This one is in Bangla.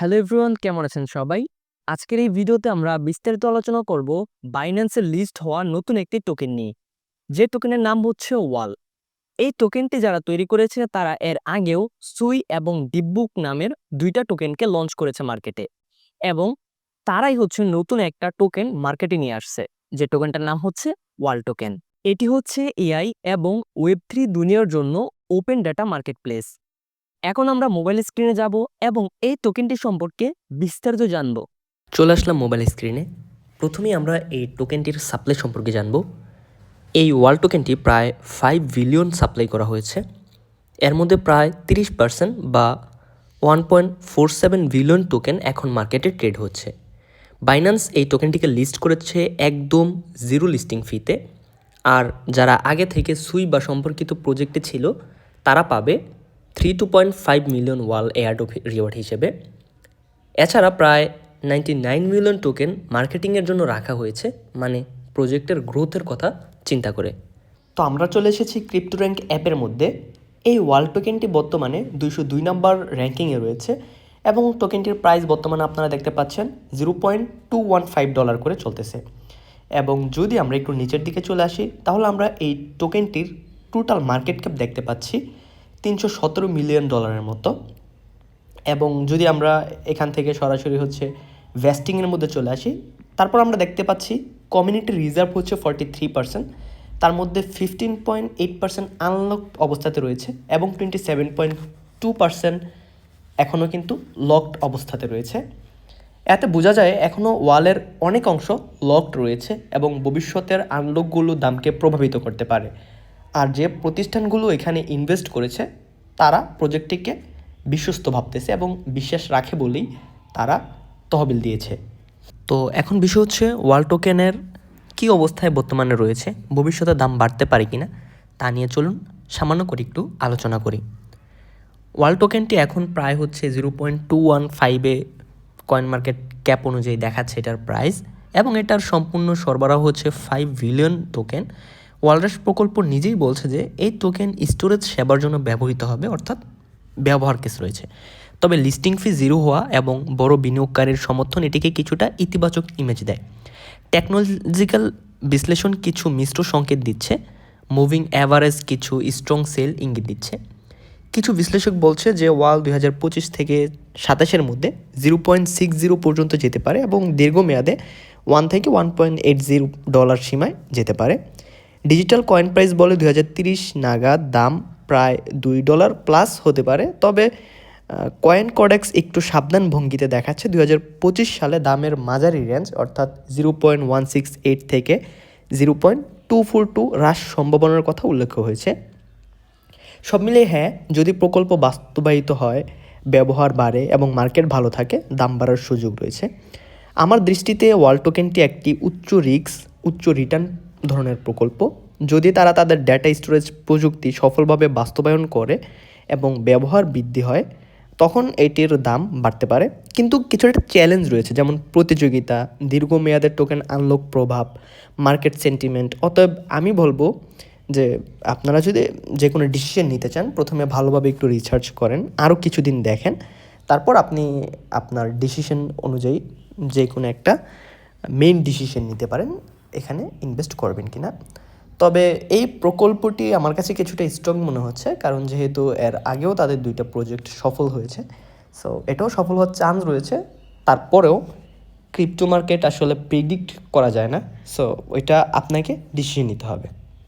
হ্যালো এভরিওয়ান, কেমন আছেন সবাই? আজকের এই ভিডিওতে আমরা বিস্তারিত আলোচনা করব বাইন্যান্সের লিস্ট হওয়া নতুন একটি টোকেন নিয়ে। যে টোকেনের নাম হচ্ছে ওয়াল এই টোকেনটি যারা তৈরি করেছে, তারা এর আগেও সুই এবং ডিব্বুক নামের দুইটা টোকেনকে লঞ্চ করেছে মার্কেটে এবং তারাই হচ্ছে নতুন একটা টোকেন মার্কেটে নিয়ে আসছে, যে টোকেনটার নাম হচ্ছে ওয়াল টোকেন এটি হচ্ছে এআই এবং ওয়েব থ্রি দুনিয়ার জন্য ওপেন ডাটা মার্কেট প্লেস এখন আমরা মোবাইল স্ক্রিনে যাব এবং এই টোকেনটি সম্পর্কে বিস্তারিত জানব। চলে আসলাম মোবাইল স্ক্রিনে প্রথমেই আমরা এই টোকেনটির সাপ্লাই সম্পর্কে জানব। এই ওয়াল টোকেনটি প্রায় ফাইভ বিলিয়ন সাপ্লাই করা হয়েছে। এর মধ্যে প্রায় তিরিশ পার্সেন্ট বা one point four seven billion token এখন মার্কেটে ট্রেড হচ্ছে। বাইন্যান্স এই টোকেনটিকে লিস্ট করেছে একদম জিরো লিস্টিং ফিতে আর যারা আগে থেকে সুই বা সম্পর্কিত প্রজেক্টে ছিল, তারা পাবে three two point five million wall airdrop reward হিসেবে। এছাড়া প্রায় নাইনটি নাইন মিলিয়ন টোকেন মার্কেটিংয়ের জন্য রাখা হয়েছে মানে প্রজেক্টের গ্রোথের কথা চিন্তা করে। তো আমরা চলে এসেছি ক্রিপ্টো র্যাঙ্ক অ্যাপের মধ্যে। এই ওয়াল টোকেনটি বর্তমানে দুইশো দুই নম্বর র্যাঙ্কিংয়ে রয়েছে এবং টোকেনটির প্রাইস বর্তমানে আপনারা দেখতে পাচ্ছেন zero point two one five dollar করে চলতেছে। এবং যদি আমরা একটু নিচের দিকে চলে আসি, তাহলে আমরা এই টোকেনটির টোটাল মার্কেট ক্যাপ দেখতে পাচ্ছি। তিনশো সতেরো মিলিয়ন ডলারের মতো। এবং যদি আমরা এখান থেকে সরাসরি হচ্ছে ভেস্টিংয়ের মধ্যে চলে আসি, তারপর আমরা দেখতে পাচ্ছি কমিউনিটি রিজার্ভ হচ্ছে ফর্টি থ্রি পার্সেন্ট তার মধ্যে fifteen point eight percent unlock অবস্থাতে রয়েছে এবং twenty seven point two percent এখনও কিন্তু লকড অবস্থাতে রয়েছে। এতে বোঝা যায় এখনও ওয়ালের অনেক অংশ লকড রয়েছে এবং ভবিষ্যতের আনলকগুলো দামকে প্রভাবিত করতে পারে। আর যে প্রতিষ্ঠানগুলো এখানে ইনভেস্ট করেছে, তারা প্রজেক্টটিকে বিশ্বস্ত ভাবতেছে এবং বিশ্বাস রাখে বলেই তারা তহবিল দিয়েছে। তো এখন বিষয় হচ্ছে ওয়াল টোকেনের কী অবস্থায় বর্তমানে রয়েছে, ভবিষ্যতে দাম বাড়তে পারে কিনা, তা নিয়ে চলুন সামান্য করে একটু আলোচনা করি। ওয়াল টোকেনটি এখন প্রায় হচ্ছে জিরো পয়েন্ট টু ওয়ান ফাইভে কয়েন মার্কেট ক্যাপ অনুযায়ী দেখাচ্ছে এটার প্রাইস এবং এটার সম্পূর্ণ সরবরাহ হচ্ছে ফাইভ বিলিয়ন টোকেন ওয়ালরাস প্রকল্প নিজেই বলছে যে এই টোকেন স্টোরেজ সেবার জন্য ব্যবহৃত হবে, অর্থাৎ ব্যবহার কেস রয়েছে। তবে লিস্টিং ফি জিরো হওয়া এবং বড় বিনিয়োগকারীর সমর্থন এটিকে কিছুটা ইতিবাচক ইমেজ দেয়। টেকনোলজিক্যাল বিশ্লেষণ কিছু মিশ্র সংকেত দিচ্ছে মুভিং অ্যাভারেজ কিছু স্ট্রং সেল ইঙ্গিত দিচ্ছে। কিছু বিশ্লেষক বলছে যে ওয়াল দুই হাজার পঁচিশ থেকে সাতাশের মধ্যে জিরো পয়েন্ট সিক্স জিরো পর্যন্ত যেতে পারে এবং দীর্ঘমেয়াদে ওয়ান থেকে one point eight zero dollar সীমায় যেতে পারে। ডিজিটাল কয়েন প্রাইস বলে তিরিশ নাগাদ দাম প্রায় দুই ডলার প্লাস হতে পারে। তবে কয়েন কডেক্স একটু সাবধান ভঙ্গিতে দেখাচ্ছে। দুই হাজার পঁচিশ সালে দামের মাঝারি রেঞ্জ অর্থাৎ zero point one six eight থেকে zero point two four two হ্রাস সম্ভাবনার কথা উল্লেখ হয়েছে। সব মিলিয়ে হ্যাঁ যদি প্রকল্প বাস্তবায়িত হয়, ব্যবহার বাড়ে এবং মার্কেট ভালো থাকে, দাম বাড়ার সুযোগ রয়েছে। আমার দৃষ্টিতে ওয়াল টোকেনটি একটি উচ্চ রিস্ক, উচ্চ রিটার্ন ধরনের প্রকল্প, যদি তারা তাদের ডেটা স্টোরেজ প্রযুক্তি সফলভাবে বাস্তবায়ন করে এবং ব্যবহার বৃদ্ধি হয়, তখন এটির দাম বাড়তে পারে। কিন্তু কিছু একটা চ্যালেঞ্জ রয়েছে, যেমন প্রতিযোগিতা দীর্ঘমেয়াদের টোকেন আনলক প্রভাব মার্কেট সেন্টিমেন্ট অতএব আমি বলব যে, আপনারা যদি যে কোনো ডিসিশন নিতে চান, প্রথমে ভালোভাবে একটু রিসার্চ করেন, আরও কিছুদিন দেখেন, তারপর আপনি আপনার ডিসিশন অনুযায়ী যে কোনো একটা মেইন ডিসিশন নিতে পারেন। এখানে ইনভেস্ট করবেন কি না তবে এই প্রকল্পটি আমার কাছে কিছুটা স্ট্রং মনে হচ্ছে, কারণ যেহেতু এর আগেও তাদের দুইটা প্রজেক্ট সফল হয়েছে। সো এটাও সফল হওয়ার চান্স রয়েছে। তারপরেও ক্রিপ্টো মার্কেট আসলে প্রিডিক্ট করা যায় না। সো ওইটা আপনাকে ডিসিশন নিতে হবে।